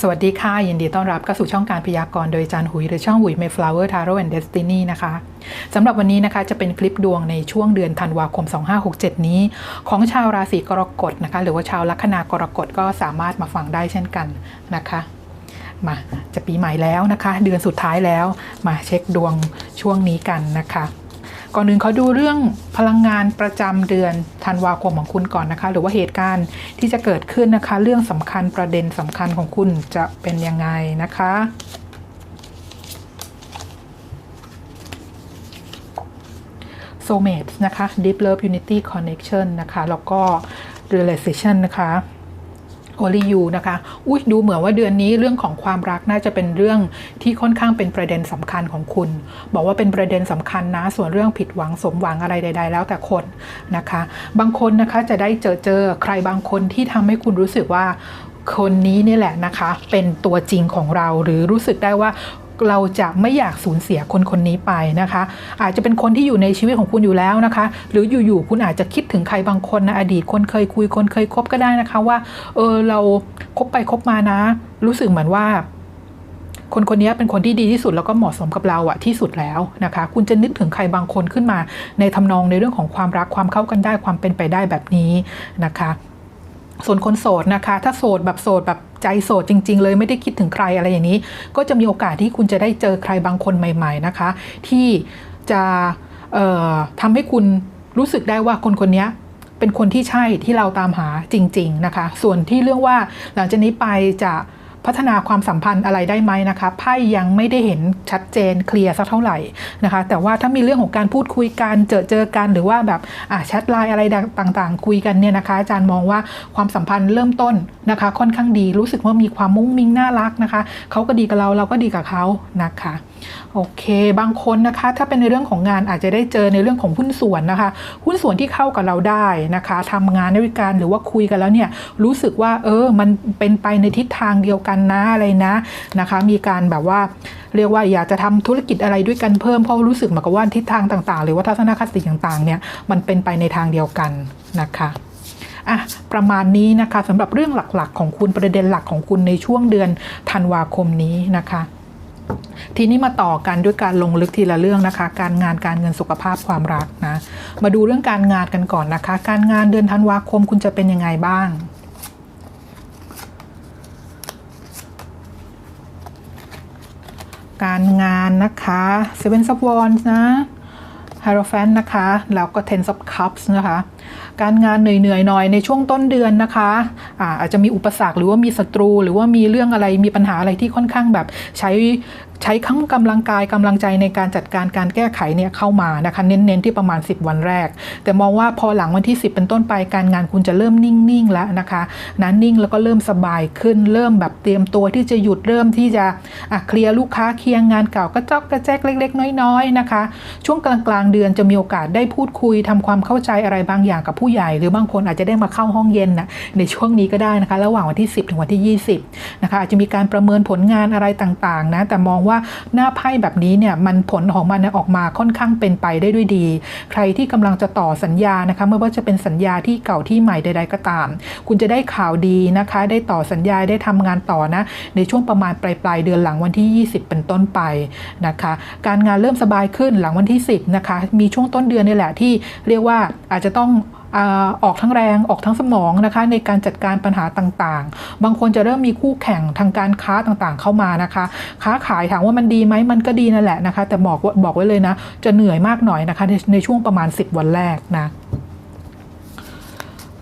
สวัสดีค่ะ ยินดีต้อนรับเข้าสู่ช่องการพยากรณ์โดยจารย์หุย หรือช่องหุย Mayflower Tarot and Destiny นะคะสำหรับวันนี้นะคะจะเป็นคลิปดวงในช่วงเดือนธันวาคม 2567 นี้ ของชาวราศีกรกฎนะคะ หรือว่าชาวลัคนากรกฎก็สามารถมาฟังได้เช่นกันนะคะ มาจะปีใหม่แล้วนะคะ เดือนสุดท้ายแล้วมาเช็คดวงช่วงนี้กันนะคะ ก่อนอื่นเขาดูเรื่องพลังงานประจำเดือนธันวาคมของคุณก่อนนะคะ หรือว่าเหตุการณ์ที่จะเกิดขึ้นนะคะ เรื่องสำคัญประเด็นสำคัญของคุณจะเป็นยังไงนะคะ soulmates นะคะ deep love unity connection นะคะ แล้วก็ realization นะคะ โอลิยูนะคะ อุ้ยดูเหมือนว่าเดือนนี้เรื่องของความรักน่าจะเป็นเรื่องที่ค่อนข้างเป็นประเด็นสำคัญของคุณ บอกว่าเป็นประเด็นสำคัญนะ ส่วนเรื่องผิดหวังสมหวังอะไรใด ๆ แล้วแต่คนนะคะ บางคนนะคะจะได้เจอเจอใครบางคนที่ทำให้คุณรู้สึกว่าคนนี้นี่แหละนะคะ เป็นตัวจริงของเราหรือรู้สึกได้ว่า เราจะไม่อยากสูญเสียคนคนนี้ไปนะคะ อาจจะเป็นคนที่อยู่ในชีวิตของคุณอยู่แล้วนะคะ หรืออยู่ๆคุณอาจจะคิดถึงใครบางคนนะอดีตคนเคยคุยคนเคยคบก็ได้นะคะว่าเออเราคบไปคบมานะ รู้สึกเหมือนว่า คนคนนี้เป็นคนที่ดีที่สุดแล้วก็เหมาะสมกับเราอะที่สุดแล้วนะคะ คุณจะนึกถึงใครบางคนขึ้นมา ในทำนองในเรื่องของความรักความเข้ากันได้ความเป็นไปได้แบบนี้นะคะ ส่วนคนโสดนะคะ ถ้าโสดแบบโสดแบบ ใจโสดจริง ๆ เลยไม่ได้คิดถึงใครอะไรอย่างนี้ ก็จะมีโอกาสที่คุณจะได้เจอใครบางคนใหม่ ๆนะคะ ที่จะทำให้คุณรู้สึกได้ว่าคนคนนี้เป็นคนที่ใช่ที่เราตามหาจริง ๆ นะคะ ส่วนที่เรื่องว่าหลังจากนี้ไปจะ พัฒนาความสัมพันธ์อะไรได้ไหมนะคะไพ่ยังไม่ได้เห็นชัดเจนเคลียร์สักเท่าไหร่นะคะ แต่ว่าถ้ามีเรื่องของการพูดคุยกันเจอเจอกันหรือว่าแบบอะแชทไลน์อะไรต่างๆ คุยกันเนี่ยนะคะ อาจารย์มองว่าความสัมพันธ์เริ่มต้นนะคะ ค่อนข้างดีรู้สึกว่ามีความมุ้งมิ้งน่ารักนะคะเขาก็ดีกับเราเราก็ดีกับเขานะคะ โอเค บางคนนะคะ ถ้าเป็นในเรื่องของงานอาจจะได้เจอในเรื่องของหุ้นส่วนนะคะ หุ้นส่วนที่เข้ากับเราได้นะคะทำงานด้วยกันหรือว่าคุยกันแล้วเนี่ยรู้สึกว่าเออมันเป็นไปในทิศทางเดียวกันนะอะไรนะนะคะ มีการแบบว่าเรียกว่าอยากจะทำธุรกิจอะไรด้วยกันเพิ่มเพราะรู้สึกเหมือนกับว่าทิศทางต่าง ๆ หรือว่าทัศนคติต่างๆเนี่ยมันเป็นไปในทางเดียวกันนะคะอะประมาณนี้นะคะสำหรับเรื่องหลักๆ ของคุณประเด็นหลักของคุณในช่วงเดือนธันวาคมนี้นะคะ ทีนี้มาต่อกันด้วยการลงลึกทีละเรื่องนะคะ การงานการเงินสุขภาพความรักนะ มาดูเรื่องการงานกันก่อนนะคะ การงานเดือนธันวาคมคุณจะเป็นยังไงบ้าง การงานนะคะเซเว่นซับวอนนะ Hierophant นะคะ แล้วก็ Ten of Cups นะคะ การงานเหนื่อยๆหน่อยในช่วงต้นเดือนนะคะอาอาจจะมีอุปสรรคหรือว่ามีศัตรู หรือว่ามีเรื่องอะไรมีปัญหาอะไรที่ค่อนข้างแบบใช้ใช้ทั้งกำลังกายกำลังใจในการจัดการการแก้ไขเนี่ยเข้ามานะคะเน้นๆที่ประมาณ 10 วันแรก แต่มองว่าพอหลังวันที่ 10 เป็นต้นไปการงานคุณจะเริ่มนิ่งๆแล้วนะคะนั้นนิ่งแล้วก็เริ่มสบายขึ้นเริ่มแบบเตรียมตัวที่จะหยุดเริ่มที่จะอะเคลียร์ลูกค้าเคลียร์งานเก่าก็จอกกระแจกเล็ก ๆ น้อยๆนะคะ ช่วงกลางๆเดือนจะมีโอกาสได้พูดคุยทำความเข้าใจอะไรบางอย่างกับผู้ใหญ่ หรือบางคนอาจจะได้มาเข้าห้องเย็นนะในช่วงนี้ก็ได้นะคะ ระหว่างวันที่ 10 ถึงวันที่ 20นะคะอาจจะมีการประเมินผลงานอะไรต่างๆนะแต่มองว่าหน้าไพ่แบบนี้เนี่ยมันผลของมันออกมาค่อนข้างเป็นไปได้ด้วยดี ใครที่กำลังจะต่อสัญญานะคะไม่ว่าจะเป็นสัญญาที่เก่าที่ใหม่ใด ๆ ก็ตาม คุณจะได้ข่าวดีนะคะ ได้ต่อสัญญาได้ทำงานต่อนะ ในช่วงประมาณปลายปลายเดือนหลังวันที่ 20 เป็นต้นไปนะคะ การงานเริ่มสบายขึ้นหลังวันที่ 10นะคะมีช่วงต้นเดือนนี่แหละที่เรียกว่าอาจจะต้อง ออกทั้งแรงออกทั้งสมองนะคะในการจัดการปัญหาต่างๆ บางคนจะเริ่มมีคู่แข่งทางการค้าต่างๆ เข้ามานะคะ ค้าขายถามว่ามันดีไหมมันก็ดีนั่นแหละนะคะ แต่บอกว่าบอกไว้เลยนะ จะเหนื่อยมากหน่อยนะคะในในช่วงประมาณ 10 วันแรกนะ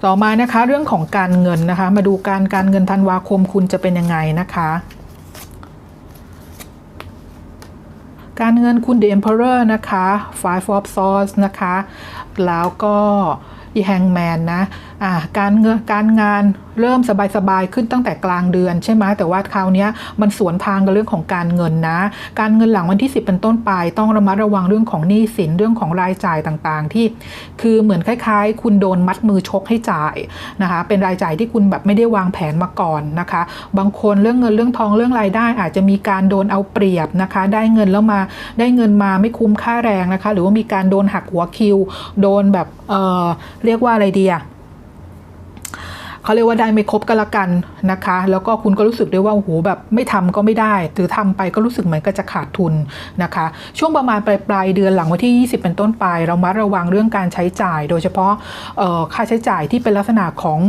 ต่อมานะคะเรื่องของการเงินนะคะ มาดูการการเงินธันวาคมคุณจะเป็นยังไงนะคะการเงินคุณ The Emperor นะคะ Five of Swords นะคะ แล้วก็ อีแฮงแมนนะอ่าการเงินการงานเริ่มสบายๆขึ้นตั้งแต่กลางเดือนใช่ไหมแต่ว่าคราวนี้มันสวนทางกับเรื่องของการเงินนะ การเงินหลังวันที่ 10 เป็นต้นไป ต้องระมัดระวังเรื่องของหนี้สินเรื่องของรายจ่ายต่างๆ ที่ คือเหมือนคล้ายๆ คุณโดนมัดมือชกให้จ่ายนะคะเป็นรายจ่ายที่คุณแบบไม่ได้วางแผนมาก่อนนะคะ บางคนเรื่องเงินเรื่องทองเรื่องรายได้ อาจจะมีการโดนเอาเปรียบนะคะ ได้เงินแล้วมาได้เงินมาไม่คุ้มค่าแรงนะคะ หรือว่ามีการโดนหักหัวคิว โดนแบบเรียกว่าอะไรดีอะเขาเรียกว่าได้ไม่ครบก็แล้วกันนะคะ แล้วก็คุณก็รู้สึกได้ว่าโอ้โหแบบไม่ทำก็ไม่ได้หรือทำไปก็รู้สึกเหมือนก็จะขาดทุนนะคะ ช่วงประมาณปลายปลายเดือนหลังวันที่ 20 เป็นต้นไป เรามาระวังเรื่องการใช้จ่าย โดยเฉพาะค่าใช้จ่ายที่เป็นลักษณะของ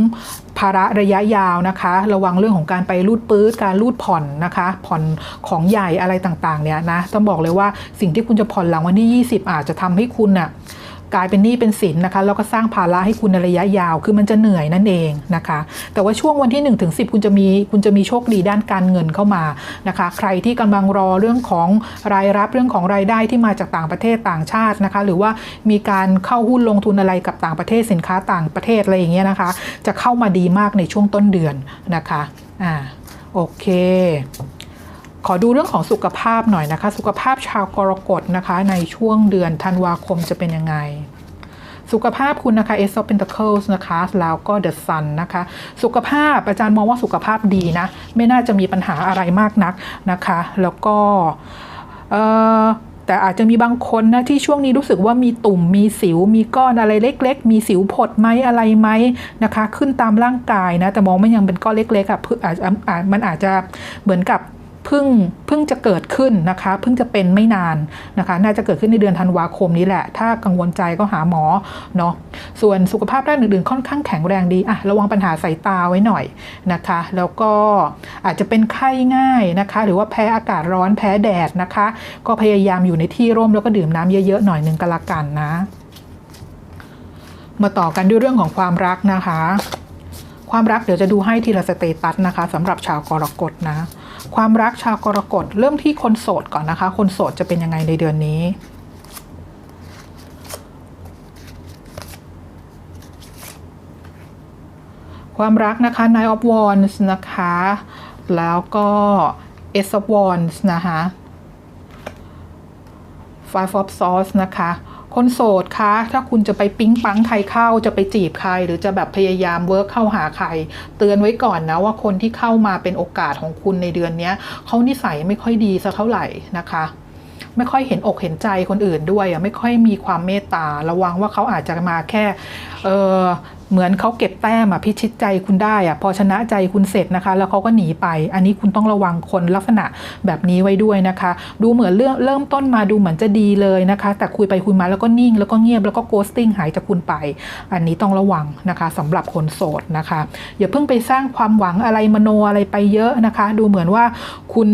ภาระระยะยาวนะคะ ระวังเรื่องของการไปรูดปื้ดการรูดผ่อนนะคะ ผ่อนของใหญ่อะไรต่างๆเนี่ยนะต้องบอกเลยว่าสิ่งที่คุณจะผ่อนหลังวันที่ 20 อาจจะทำให้คุณน่ะ กลายเป็นหนี้เป็นสินนะคะแล้วก็สร้างภาระให้คุณในระยะยาว คือมันจะเหนื่อยนั่นเองนะคะ แต่ว่าช่วงวันที่1ถึง10คุณจะมีคุณจะมีโชคดีด้านการเงินเข้ามานะคะ ใครที่กำลังรอเรื่องของรายรับเรื่องของรายได้ที่มาจากต่างประเทศต่างชาตินะคะ หรือว่ามีการเข้าหุ้นลงทุนอะไรกับต่างประเทศสินค้าต่างประเทศอะไรอย่างเงี้ยนะคะ จะเข้ามาดีมากในช่วงต้นเดือนนะคะอ่าโอเค ขอดูเรื่องของสุขภาพหน่อยนะคะ สุขภาพชาวกรกฎนะคะ ในช่วงเดือนธันวาคมจะเป็นยังไง สุขภาพคุณนะคะ Ace of Pentacles นะคะ แล้วก็ The Sun นะคะ สุขภาพอาจารย์มองว่าสุขภาพดีนะ ไม่น่าจะมีปัญหาอะไรมากนักนะคะ แล้วก็แต่อาจจะมีบางคนนะที่ช่วงนี้รู้สึกว่ามีตุ่มมีสิว มีก้อนอะไรเล็ก ๆ มีสิวผดไหมอะไรไหมนะคะ ขึ้นตามร่างกายนะแต่มองไม่ยังเป็นก้อนเล็กๆอะ่ะเพิ่งอาจอาจมันอาจจะเหมือนกับ เพิ่งเพิ่งจะเกิดขึ้นนะคะเพิ่งจะเป็นไม่นานนะคะ น่าจะเกิดขึ้นในเดือนธันวาคมนี้แหละ ถ้ากังวลใจก็หาหมอเนาะส่วนสุขภาพด้านอื่นๆ ค่อนข้างแข็งแรงดีอะระวังปัญหาสายตาไว้หน่อยนะคะ แล้วก็อาจจะเป็นไข้ง่ายนะคะ หรือว่าแพ้อากาศร้อนแพ้แดดนะคะ ก็พยายามอยู่ในที่ร่มแล้วก็ดื่มน้ำเยอะๆหน่อยหนึ่งก็แล้วกันนะ มาต่อกันด้วยเรื่องของความรักนะคะ ความรักเดี๋ยวจะดูให้ทีละสเตตัสนะคะสำหรับชาวกรกฎนะ ความรักชาวกรกฎเริ่มที่คนโสดก่อนนะคะ คนโสดจะเป็นยังไงในเดือนนี้ ความรักนะคะ Nine of Wands นะคะ แล้วก็ Ace of Wands นะคะ Five of Swords นะคะ คนโสดคะ ถ้าคุณจะไปปิ๊งปังใครเข้า จะไปจีบใคร หรือจะแบบพยายามเวิร์กเข้าหาใคร เตือนไว้ก่อนนะว่าคนที่เข้ามาเป็นโอกาสของคุณในเดือนนี้เขานิสัยไม่ค่อยดีสักเท่าไหร่นะคะไม่ค่อยเห็นอกเห็นใจคนอื่นด้วยอะไม่ค่อยมีความเมตตาระวังว่าเขาอาจจะมาแค่เออ เหมือนเขาเก็บแต้มอะพิชิตใจคุณได้อะพอชนะใจคุณเสร็จนะคะ แล้วเขาก็หนีไป อันนี้คุณต้องระวังคนลักษณะแบบนี้ไว้ด้วยนะคะ ดูเหมือนเรื่องเริ่มต้นมาดูเหมือนจะดีเลยนะคะ แต่คุยไปคุยมาแล้วก็นิ่ง แล้วก็เงียบแล้วก็โกสติ้งหายจากคุณไป อันนี้ต้องระวังนะคะสำหรับคนโสดนะคะอย่าเพิ่งไปสร้างความหวังอะไรมโนอะไรไปเยอะนะคะ ดูเหมือนว่าคุณ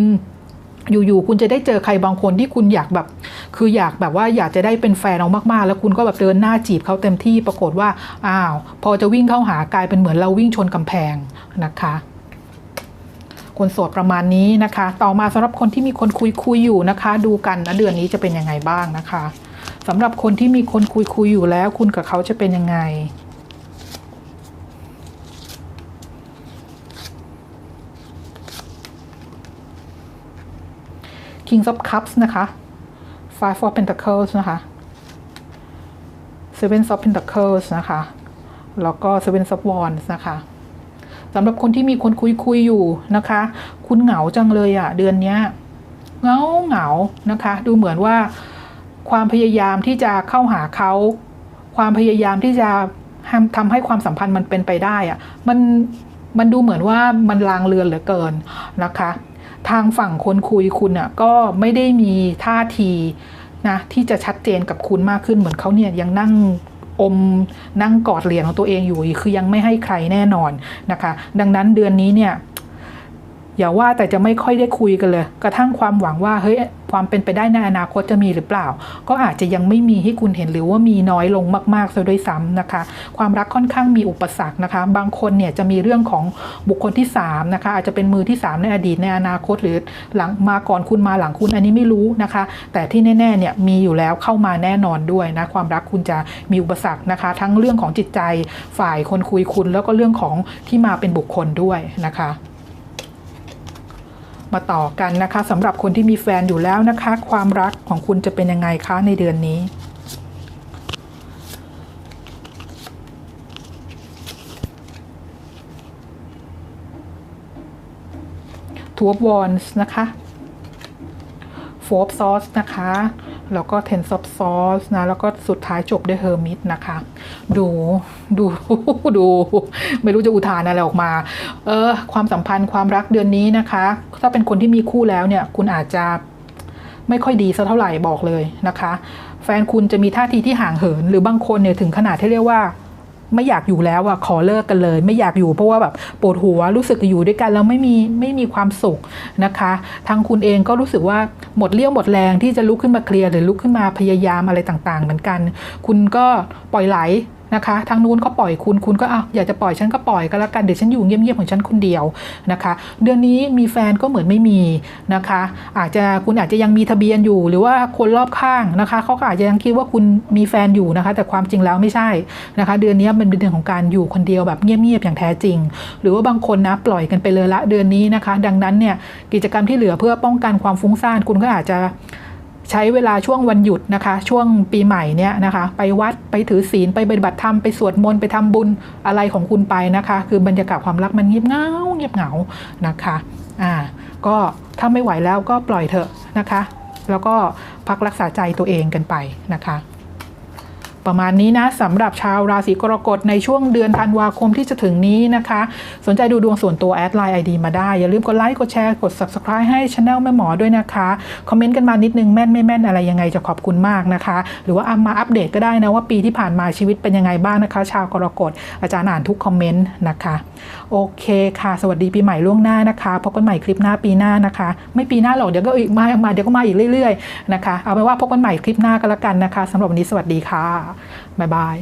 อยู่ๆคุณจะได้เจอใครบางคนที่คุณอยากแบบ คืออยากแบบว่าอยากจะได้เป็นแฟนเรามากๆ แล้วคุณก็แบบเดินหน้าจีบเขาเต็มที่ปรากฏว่าอ้าวพอจะวิ่งเข้าหากลายเป็นเหมือนเราวิ่งชนกำแพงนะคะคนโสดประมาณนี้นะคะ ต่อมาสำหรับคนที่มีคนคุยคุยอยู่นะคะ ดูกันนะเดือนนี้จะเป็นยังไงบ้างนะคะสำหรับคนที่มีคนคุยคุยอยู่แล้ว คุณกับเขาจะเป็นยังไง King of Cups นะคะ Five of Pentacles นะคะ Seven of Pentacles นะคะ แล้วก็ Seven of Wands นะคะสำหรับคนที่มีคนคุยคุยอยู่นะคะ คุณเหงาจังเลยอะเดือนนี้เหงาเหงานะคะ ดูเหมือนว่าความพยายามที่จะเข้าหาเขาความพยายามที่จะทำทำให้ความสัมพันธ์มันเป็นไปได้อะมันมันดูเหมือนว่ามันลางเลือนเหลือเกินนะคะ ทางฝั่งคนคุยคุณอะก็ไม่ได้มีท่าทีนะที่จะชัดเจนกับคุณมากขึ้นเหมือนเขาเนี่ยยังนั่งอมนั่งกอดเหรียญของตัวเองอยู่คือยังไม่ให้ใครแน่นอนนะคะ ดังนั้นเดือนนี้เนี่ยอย่าว่าแต่จะไม่ค่อยได้คุยกันเลย กระทั่งความหวังว่าเฮ้ย ความเป็นไปได้ในอนาคตจะมีหรือเปล่า ก็อาจจะยังไม่มีให้คุณเห็นหรือว่ามีน้อยลงมากๆซะด้วยซ้ำนะคะ ความรักค่อนข้างมีอุปสรรคนะคะ บางคนเนี่ยจะมีเรื่องของบุคคลที่3นะคะอาจจะเป็นมือที่ 3 ในอดีตในอนาคตหรือหลังมาก่อนคุณมาหลังคุณอันนี้ไม่รู้นะคะ แต่ที่แน่ๆเนี่ยมีอยู่แล้วเข้ามาแน่นอนด้วยนะความรักคุณจะมีอุปสรรคนะคะ ทั้งเรื่องของจิตใจฝ่ายคนคุยคุณแล้วก็เรื่องของที่มาเป็นบุคคลด้วยนะคะ มาต่อกันนะคะสำหรับคนที่มีแฟนอยู่แล้วนะคะ ความรักของคุณจะเป็นยังไงคะในเดือนนี้ Two of Wands นะคะ Four of Swords นะคะ แล้วก็ Ten of Swords นะ แล้วก็สุดท้ายจบด้วย Hermit นะคะ ดูดูดู ไม่รู้จะอุทานอะไรออกมา เออ ความสัมพันธ์ความรักเดือนนี้นะคะ ถ้าเป็นคนที่มีคู่แล้วเนี่ย คุณอาจจะไม่ค่อยดีสักเท่าไหร่บอกเลยนะคะ แฟนคุณจะมีท่าทีที่ห่างเหิน หรือบางคนเนี่ยถึงขนาดที่เรียกว่า ไม่อยากอยู่แล้วอะขอเลิกกันเลย ไม่อยากอยู่เพราะว่าแบบปวดหัวรู้สึกอยู่ด้วยกันแล้วไม่มีไม่มีความสุขนะคะทางคุณเองก็รู้สึกว่าหมดเรี่ยวหมดแรงที่จะลุกขึ้นมาเคลียร์หรือลุกขึ้นมาพยายามอะไรต่างๆ เหมือนกัน คุณก็ปล่อยไหล นะคะทางนู้นเขาปล่อยคุณคุณก็อะอยากจะปล่อยฉันก็ปล่อยก็แล้วกันเดี๋ยวฉันอยู่เงียบๆของฉันคนเดียวนะคะ เดือนนี้มีแฟนก็เหมือนไม่มีนะคะ อาจจะคุณอาจจะยังมีทะเบียนอยู่ หรือว่าคนรอบข้างนะคะเขาก็อาจจะยังคิดว่าคุณมีแฟนอยู่นะคะ แต่ความจริงแล้วไม่ใช่นะคะ เดือนนี้มันเป็นเดือนของการอยู่คนเดียวแบบเงียบๆอย่างแท้จริง หรือว่าบางคนนะปล่อยกันไปเลยละเดือนนี้นะคะ ดังนั้นเนี่ยกิจกรรมที่เหลือเพื่อป้องกันความฟุ้งซ่านคุณก็อาจจะ ใช้เวลาช่วงวันหยุดนะคะ ช่วงปีใหม่เนี่ยนะคะ ไปวัดไปถือศีลไปปฏิบัติธรรมไปสวดมนต์ไปทำบุญอะไรของคุณไปนะคะ คือบรรยากาศความรักมันเงียบเงาเงียบเหงานะคะอ่าก็ถ้าไม่ไหวแล้วก็ปล่อยเถอะนะคะ แล้วก็พักรักษาใจตัวเองกันไปนะคะ ประมาณนี้นะสำหรับชาวราศีกรกฎในช่วงเดือนธันวาคมที่จะถึงนี้นะคะ สนใจดูดวงส่วนตัวแอดไลน์ ID มาได้ อย่าลืมกดไลค์กดแชร์กด Subscribe ให้ช anel แม่หมอด้วยนะคะ คอมเมนต์กันมานิดนึงแม่นไม่แม่นอะไรยังไงจะขอบคุณมากนะคะ หรือว่าเอามาอัปเดตก็ได้นะว่าปีที่ผ่านมาชีวิตเป็นยังไงบ้างนะคะ ชาวกรกฎอาจารย์อ่านทุกคอมเมนต์นะคะโอเคค่ะ สวัสดีปีใหม่ล่วงหน้านะคะพบกันใหม่คลิปหน้าปีหน้านะคะ ไม่ปีหน้าหรอกเดี๋ยวก็อีกมามาเดี๋ยวก็มาอีกเรื่อยๆนะคะเอาเป็นว่าพบกันใหม่คลิปหน้าก็แล้วกันนะคะสำหรับวันนี้สวัสดีค่ะบายบาย